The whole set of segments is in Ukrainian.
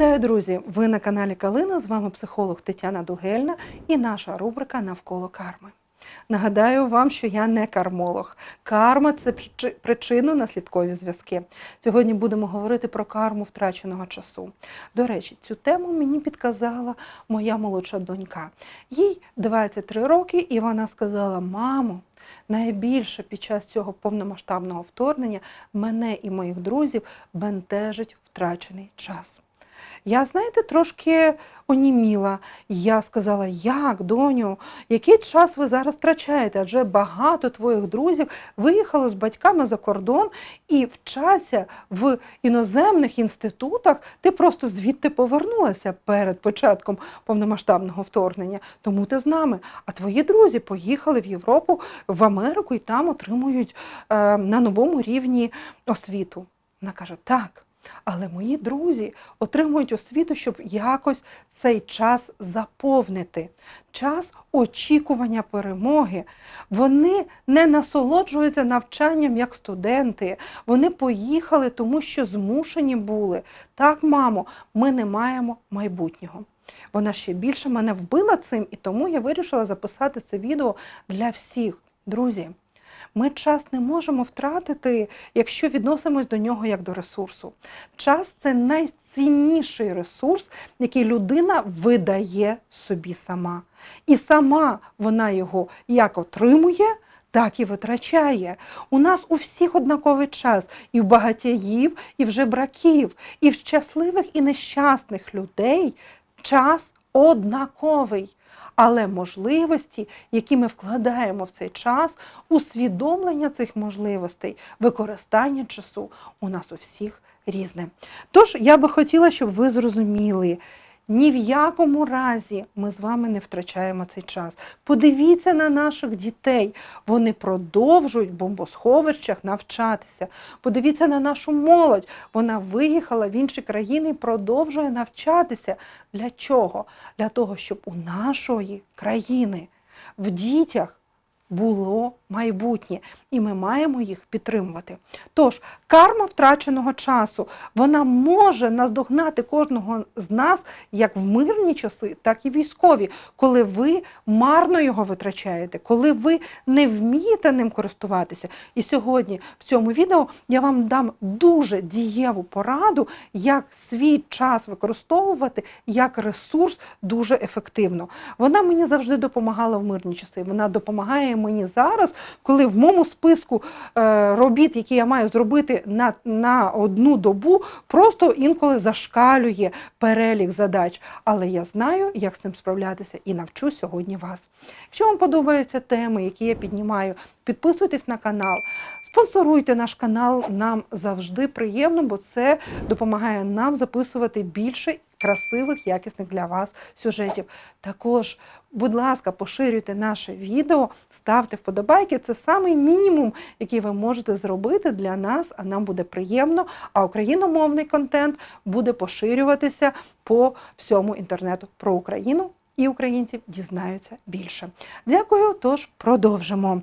Вітаю, друзі! Ви на каналі Калина. З вами психолог Тетяна Дугельна і наша рубрика Навколо карми. Нагадаю вам, що я не кармолог. Карма це причи- причинно-наслідкові зв'язки. Сьогодні будемо говорити про карму втраченого часу. До речі, цю тему мені підказала моя молодша донька. Їй 23 роки, і вона сказала: Мамо, найбільше під час цього повномасштабного вторгнення мене і моїх друзів бентежить втрачений час. Я, знаєте, трошки оніміла. Я сказала, як, доню, який час ви зараз втрачаєте? Адже багато твоїх друзів виїхало з батьками за кордон і вчаться в іноземних інститутах. Ти просто звідти повернулася перед початком повномасштабного вторгнення. Тому ти з нами. А твої друзі поїхали в Європу, в Америку і там отримують е, на новому рівні освіту. Вона каже, так. Але мої друзі отримують освіту, щоб якось цей час заповнити, час очікування перемоги. Вони не насолоджуються навчанням як студенти. Вони поїхали, тому що змушені були. Так, мамо, ми не маємо майбутнього. Вона ще більше мене вбила цим, і тому я вирішила записати це відео для всіх. Друзі, ми час не можемо втратити, якщо відносимось до нього як до ресурсу. Час це найцінніший ресурс, який людина видає собі сама. І сама вона його як отримує, так і витрачає. У нас у всіх однаковий час, і в багатіїв, і в жебраків, і в щасливих і нещасних людей час однаковий. Але можливості, які ми вкладаємо в цей час, усвідомлення цих можливостей, використання часу у нас у всіх різне. Тож я би хотіла, щоб ви зрозуміли, ні в якому разі ми з вами не втрачаємо цей час. Подивіться на наших дітей. Вони продовжують в бомбосховищах навчатися. Подивіться на нашу молодь. Вона виїхала в інші країни і продовжує навчатися. Для чого? Для того, щоб у нашої країни в дітях було майбутнє, і ми маємо їх підтримувати. Тож, карма втраченого часу вона може наздогнати кожного з нас як в мирні часи, так і військові, коли ви марно його витрачаєте, коли ви не вмієте ним користуватися. І сьогодні в цьому відео я вам дам дуже дієву пораду, як свій час використовувати як ресурс дуже ефективно. Вона мені завжди допомагала в мирні часи. Вона допомагає мені зараз, коли в моєму списку е, робіт, які я маю зробити на, на одну добу, просто інколи зашкалює перелік задач. Але я знаю, як з цим справлятися, і навчу сьогодні вас. Якщо вам подобаються теми, які я піднімаю, підписуйтесь на канал. Спонсоруйте наш канал, нам завжди приємно, бо це допомагає нам записувати більше красивих, якісних для вас сюжетів. Також, будь ласка, поширюйте наше відео, ставте вподобайки. Це самий мінімум, який ви можете зробити для нас, а нам буде приємно. А україномовний контент буде поширюватися по всьому інтернету про Україну. І українців дізнаються більше. Дякую. Тож продовжимо.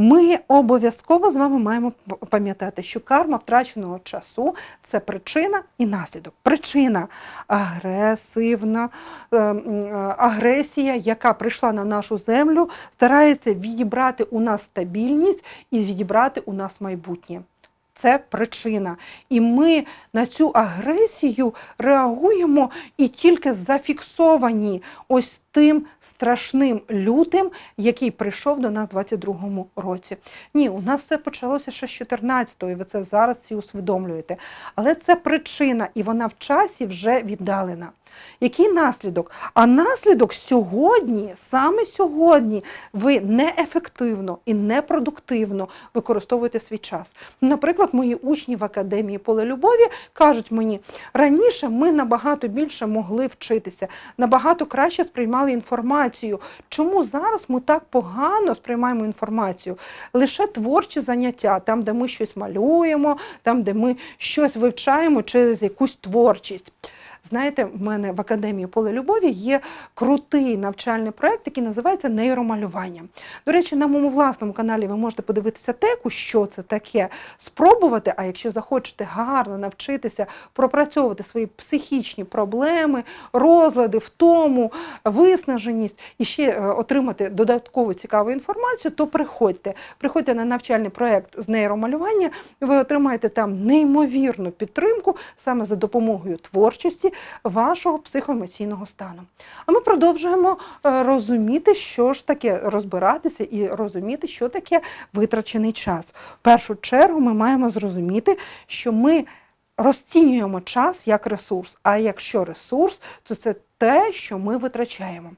Ми обов'язково з вами маємо пам'ятати, що карма втраченого часу це причина і наслідок. Причина агресивна е, м, е, агресія, яка прийшла на нашу землю, старається відібрати у нас стабільність і відібрати у нас майбутнє. Це причина. І ми на цю агресію реагуємо і тільки зафіксовані ось тим страшним лютим, який прийшов до нас у 22-му році. Ні, у нас все почалося ще з 14-го, і ви це зараз всі усвідомлюєте. Але це причина, і вона в часі вже віддалена. Який наслідок? А наслідок сьогодні, саме сьогодні, ви неефективно і непродуктивно використовуєте свій час. Наприклад, мої учні в академії поле любові кажуть мені, раніше ми набагато більше могли вчитися, набагато краще сприймали інформацію. Чому зараз ми так погано сприймаємо інформацію? Лише творчі заняття, там, де ми щось малюємо, там, де ми щось вивчаємо через якусь творчість. Знаєте, в мене в академії поле любові є крутий навчальний проект, який називається нейромалювання. До речі, на моєму власному каналі ви можете подивитися теку, що це таке, спробувати. А якщо захочете гарно навчитися пропрацьовувати свої психічні проблеми, розлади, втому, виснаженість і ще е, отримати додаткову цікаву інформацію, то приходьте. Приходьте на навчальний проект з нейромалювання. Ви отримаєте там неймовірну підтримку саме за допомогою творчості вашого психоемоційного стану. А ми продовжуємо е, розуміти, що ж таке розбиратися і розуміти, що таке витрачений час. В першу чергу ми маємо зрозуміти, що ми розцінюємо час як ресурс. А якщо ресурс, то це те, що ми витрачаємо.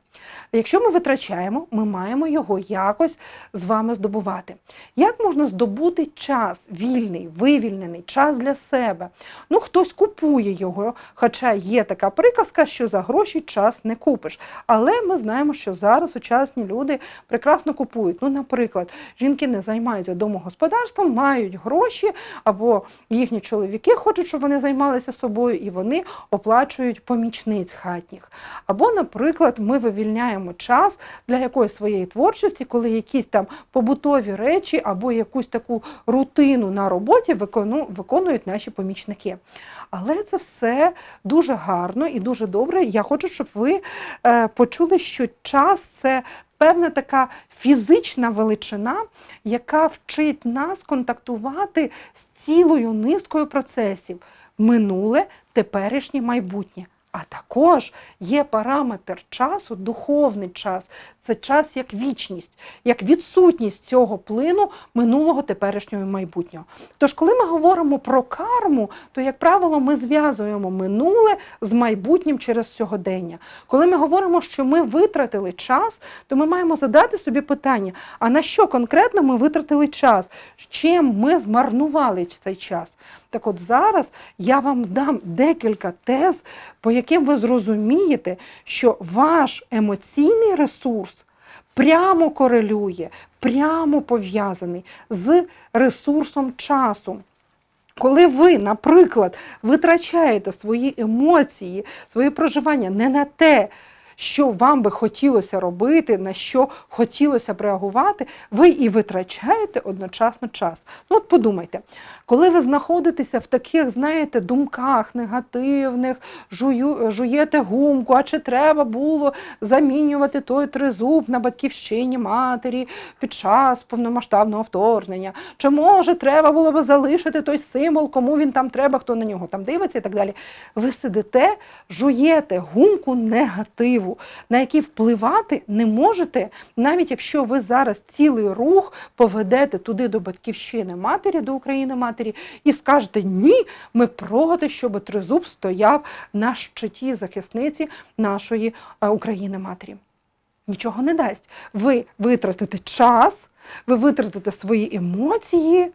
Якщо ми витрачаємо, ми маємо його якось з вами здобувати. Як можна здобути час вільний, вивільнений, час для себе? Ну, хтось купує його, хоча є така приказка, що за гроші час не купиш. Але ми знаємо, що зараз сучасні люди прекрасно купують. Ну, наприклад, жінки не займаються домогосподарством, мають гроші, або їхні чоловіки хочуть, щоб вони займалися собою, і вони оплачують помічниць хатніх. Або, наприклад, ми вивільняємо час для якоїсь своєї творчості, коли якісь там побутові речі або якусь таку рутину на роботі викону- виконують наші помічники. Але це все дуже гарно і дуже добре. Я хочу, щоб ви е, почули, що час це певна така фізична величина, яка вчить нас контактувати з цілою низкою процесів минуле, теперішнє, майбутнє. А також є параметр часу, духовний час. Це час як вічність, як відсутність цього плину минулого, теперішнього і майбутнього. Тож, коли ми говоримо про карму, то, як правило, ми зв'язуємо минуле з майбутнім через сьогодення. Коли ми говоримо, що ми витратили час, то ми маємо задати собі питання: а на що конкретно ми витратили час? Чим ми змарнували цей час? Так от зараз я вам дам декілька тез, по яким ви зрозумієте, що ваш емоційний ресурс прямо корелює, прямо пов'язаний з ресурсом часу. Коли ви, наприклад, витрачаєте свої емоції, свої проживання не на те, що вам би хотілося робити, на що хотілося б реагувати, ви і витрачаєте одночасно час. Ну от подумайте, коли ви знаходитеся в таких, знаєте, думках негативних, жую, жуєте гумку, а чи треба було замінювати той тризуб на батьківщині матері під час повномасштабного вторгнення, чи може треба було би залишити той символ, кому він там треба, хто на нього там дивиться і так далі. Ви сидите, жуєте гумку негативу, на який впливати не можете, навіть якщо ви зараз цілий рух поведете туди до батьківщини матері, до України матері, і скажете ні, ми проти, щоб тризуб стояв на щиті захисниці нашої е, України матері. Нічого не дасть. Ви витратите час, ви витратите свої емоції,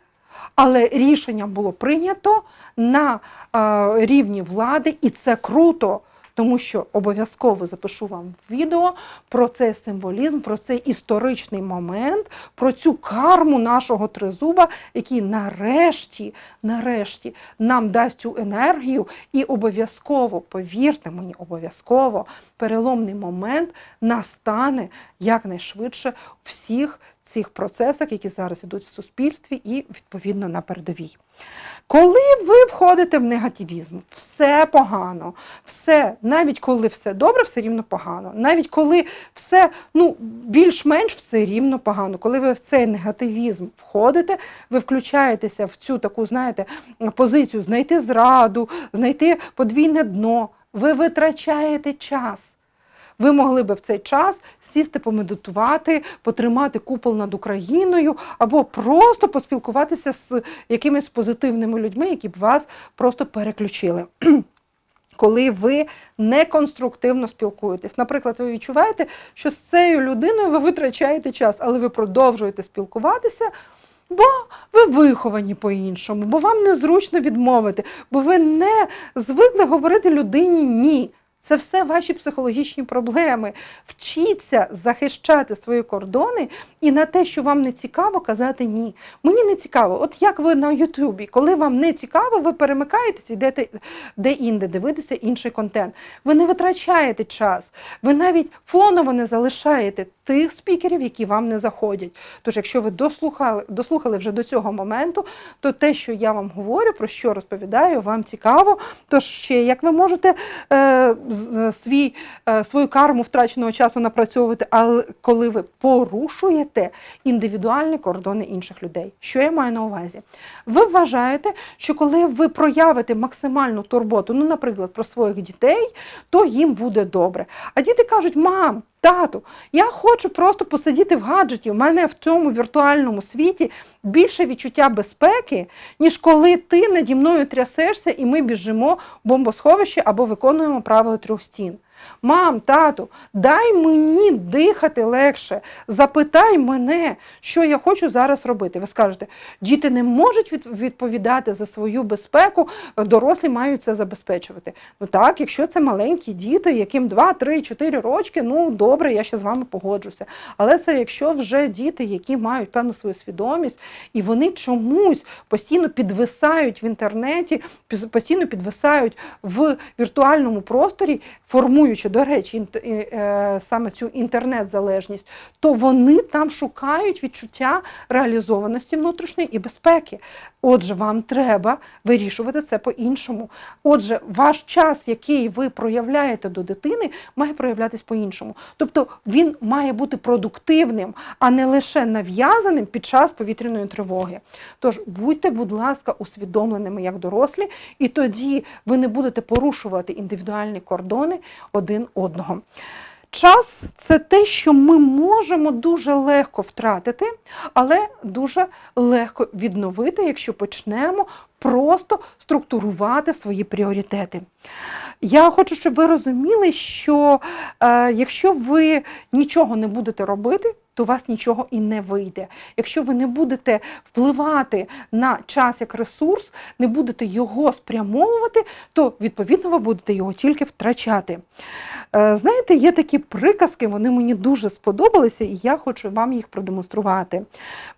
але рішення було прийнято на е, рівні влади, і це круто. Тому що обов'язково запишу вам відео про цей символізм, про цей історичний момент, про цю карму нашого тризуба, який нарешті, нарешті нам дасть цю енергію, і обов'язково, повірте мені, обов'язково переломний момент настане якнайшвидше всіх цих процесах, які зараз ідуть в суспільстві, і відповідно на передовій. Коли ви входите в негативізм, все погано, все, навіть коли все добре, все рівно погано. Навіть коли все ну, більш-менш все рівно погано. Коли ви в цей негативізм входите, ви включаєтеся в цю таку, знаєте, позицію знайти зраду, знайти подвійне дно. Ви витрачаєте час. Ви могли би в цей час сісти, помедитувати, потримати купол над Україною або просто поспілкуватися з якимись позитивними людьми, які б вас просто переключили. Коли ви неконструктивно спілкуєтесь. Наприклад, ви відчуваєте, що з цією людиною ви витрачаєте час, але ви продовжуєте спілкуватися, бо ви виховані по-іншому, бо вам незручно відмовити, бо ви не звикли говорити людині ні. Це все ваші психологічні проблеми. Вчіться захищати свої кордони і на те, що вам не цікаво, казати ні. Мені не цікаво. От як ви на Ютубі, коли вам не цікаво, ви перемикаєтесь, йдете де-інде, дивитися інший контент. Ви не витрачаєте час, ви навіть фоново не залишаєте тих спікерів, які вам не заходять. Тож, якщо ви дослухали, дослухали вже до цього моменту, то те, що я вам говорю, про що розповідаю, вам цікаво. Тож ще як ви можете е, свій, е, свою карму втраченого часу напрацьовувати, але коли ви порушуєте індивідуальні кордони інших людей. Що я маю на увазі? Ви вважаєте, що коли ви проявите максимальну турботу, ну, наприклад, про своїх дітей, то їм буде добре. А діти кажуть: мам, тату, я хочу просто посидіти в гаджеті. У мене в цьому віртуальному світі більше відчуття безпеки, ніж коли ти наді мною трясешся і ми біжимо в бомбосховище або виконуємо правила трьох стін. Мам, тату, дай мені дихати легше. Запитай мене, що я хочу зараз робити. Ви скажете, діти не можуть відповідати за свою безпеку, дорослі мають це забезпечувати. Ну так, якщо це маленькі діти, яким 2, 3, 4 рочки, ну добре, я ще з вами погоджуся. Але це якщо вже діти, які мають певну свою свідомість, і вони чомусь постійно підвисають в інтернеті, постійно підвисають в віртуальному просторі, формуючи, до речі, і, е, саме цю інтернет-залежність, то вони там шукають відчуття реалізованості внутрішньої і безпеки. Отже, вам треба вирішувати це по-іншому. Отже, ваш час, який ви проявляєте до дитини, має проявлятись по-іншому. Тобто він має бути продуктивним, а не лише нав'язаним під час повітряної тривоги. Тож будьте, будь ласка, усвідомленими як дорослі, і тоді ви не будете порушувати індивідуальні кордони один одного. Час це те, що ми можемо дуже легко втратити, але дуже легко відновити, якщо почнемо просто структурувати свої пріоритети. Я хочу, щоб ви розуміли, що е, якщо ви нічого не будете робити, то у вас нічого і не вийде. Якщо ви не будете впливати на час як ресурс, не будете його спрямовувати, то відповідно ви будете його тільки втрачати. Е, Знаєте, є такі приказки, вони мені дуже сподобалися, і я хочу вам їх продемонструвати.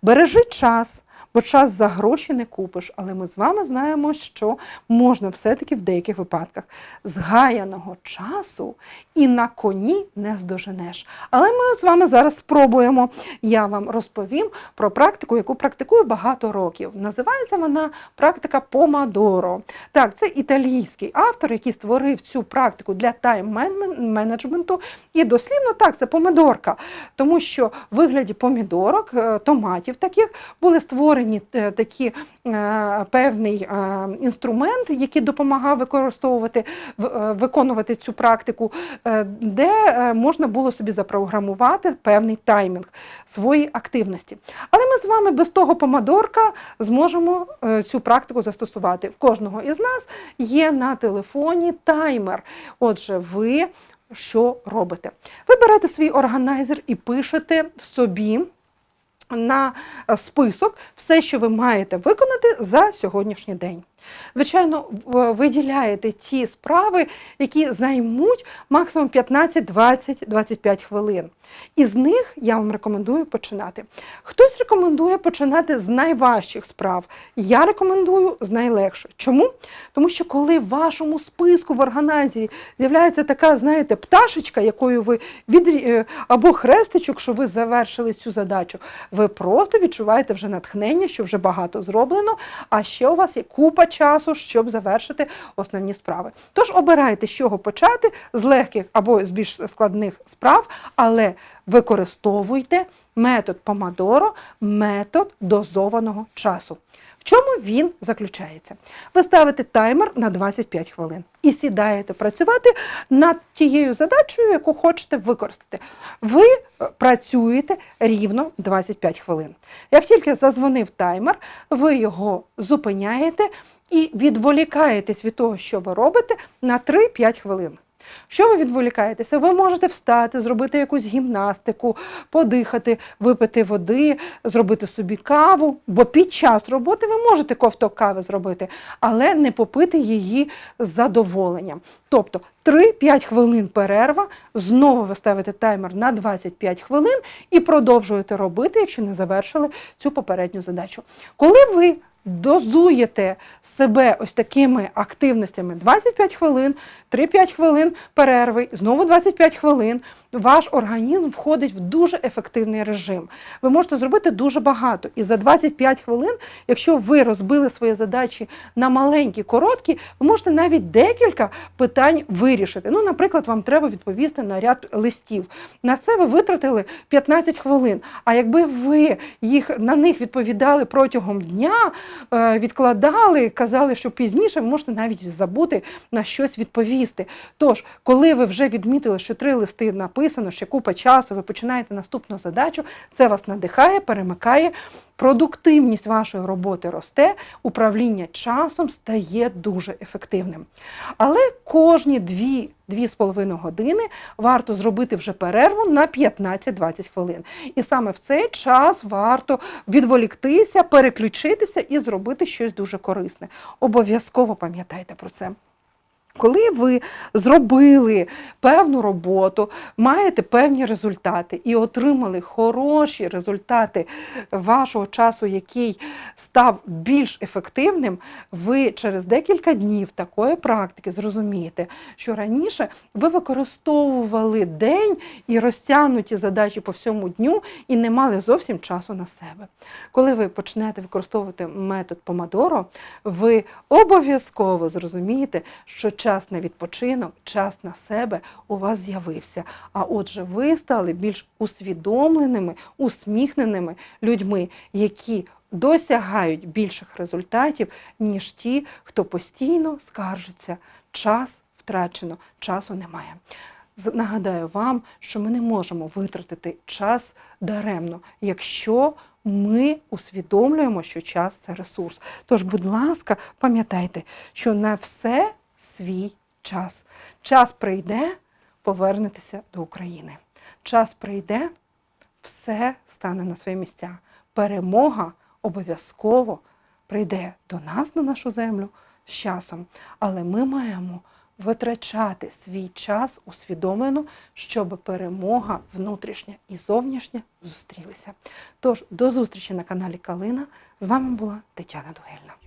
Бережи час. Бо час за гроші не купиш, але ми з вами знаємо, що можна все-таки в деяких випадках згаяного часу і на коні не здоженеш. Але ми з вами зараз спробуємо. Я вам розповім про практику, яку практикую багато років. Називається вона практика Помадоро. Так, це італійський автор, який створив цю практику для тайм-менеджменту. І дослівно так, це помидорка, тому що в вигляді помідорок, е, томатів таких були створені е, такі е, певний е, інструмент, який допомагав використовувати виконувати цю практику, де можна було собі запрограмувати певний таймінг своєї активності. Але ми з вами без того помадорка зможемо цю практику застосувати. В кожного із нас є на телефоні таймер. Отже, ви що робите? Ви берете свій органайзер і пишете собі на е, список все, що ви маєте виконати за сьогоднішній день. Звичайно, виділяєте ті справи, які займуть максимум 15, 20, 25 хвилин. Із них я вам рекомендую починати. Хтось рекомендує починати з найважчих справ. Я рекомендую з найлегших. Чому? Тому що коли в вашому списку в органайзері з'являється така, знаєте, пташечка, якою ви від або хрестичок, що ви завершили цю задачу, ви просто відчуваєте вже натхнення, що вже багато зроблено, а ще у вас є купа часу, щоб завершити основні справи. Тож обирайте, з чого почати, з легких або з більш складних справ, але використовуйте метод Помадоро, метод дозованого часу. В чому він заключається? Ви ставите таймер на 25 хвилин і сідаєте працювати над тією задачею, яку хочете використати. Ви е, працюєте рівно 25 хвилин. Як тільки зазвонив таймер, ви його зупиняєте і відволікаєтесь від того, що ви робите, на 3-5 хвилин. Що ви відволікаєтеся? Ви можете встати, зробити якусь гімнастику, подихати, випити води, зробити собі каву, бо під час роботи ви можете ковток кави зробити, але не попити її з задоволенням. Тобто 3-5 хвилин перерва, знову ви ставите таймер на 25 хвилин і продовжуєте робити, якщо не завершили цю попередню задачу. Коли ви дозуєте себе ось такими активностями 25 хвилин, 3-5 хвилин перерви, знову 25 хвилин, ваш організм входить в дуже ефективний режим. Ви можете зробити дуже багато. І за 25 хвилин, якщо ви розбили свої задачі на маленькі, короткі, ви можете навіть декілька питань вирішити. Ну, наприклад, вам треба відповісти на ряд листів. На це ви витратили 15 хвилин. А якби ви їх на них відповідали протягом дня, відкладали, казали, що пізніше, ви можете навіть забути на щось відповісти. Тож, коли ви вже відмітили, що три листи написано, ще купа часу, ви починаєте наступну задачу, це вас надихає, перемикає. Продуктивність вашої роботи росте, управління часом стає дуже ефективним. Але кожні 2-2,5 години варто зробити вже перерву на 15-20 хвилин. І саме в цей час варто відволіктися, переключитися і зробити щось дуже корисне. Обов'язково пам'ятайте про це. Коли ви зробили певну роботу, маєте певні результати і отримали хороші результати вашого часу, який став більш ефективним, ви через декілька днів такої практики зрозумієте, що раніше ви використовували день і розтягнуті задачі по всьому дню і не мали зовсім часу на себе. Коли ви почнете використовувати метод Помадоро, ви обов'язково зрозумієте, що час на відпочинок, час на себе у вас з'явився. А отже, ви стали більш усвідомленими, усміхненими людьми, які досягають більших результатів, ніж ті, хто постійно скаржиться. Час втрачено, часу немає. Нагадаю вам, що ми не можемо витратити час даремно, якщо ми усвідомлюємо, що час це ресурс. Тож, будь ласка, пам'ятайте, що на все свій час. Час прийде, повернетеся до України. Час прийде, все стане на свої місця. Перемога обов'язково прийде до нас на нашу землю з часом, але ми маємо витрачати свій час усвідомлено, щоб перемога внутрішня і зовнішня зустрілися. Тож до зустрічі на каналі Калина. З вами була Тетяна Дугельна.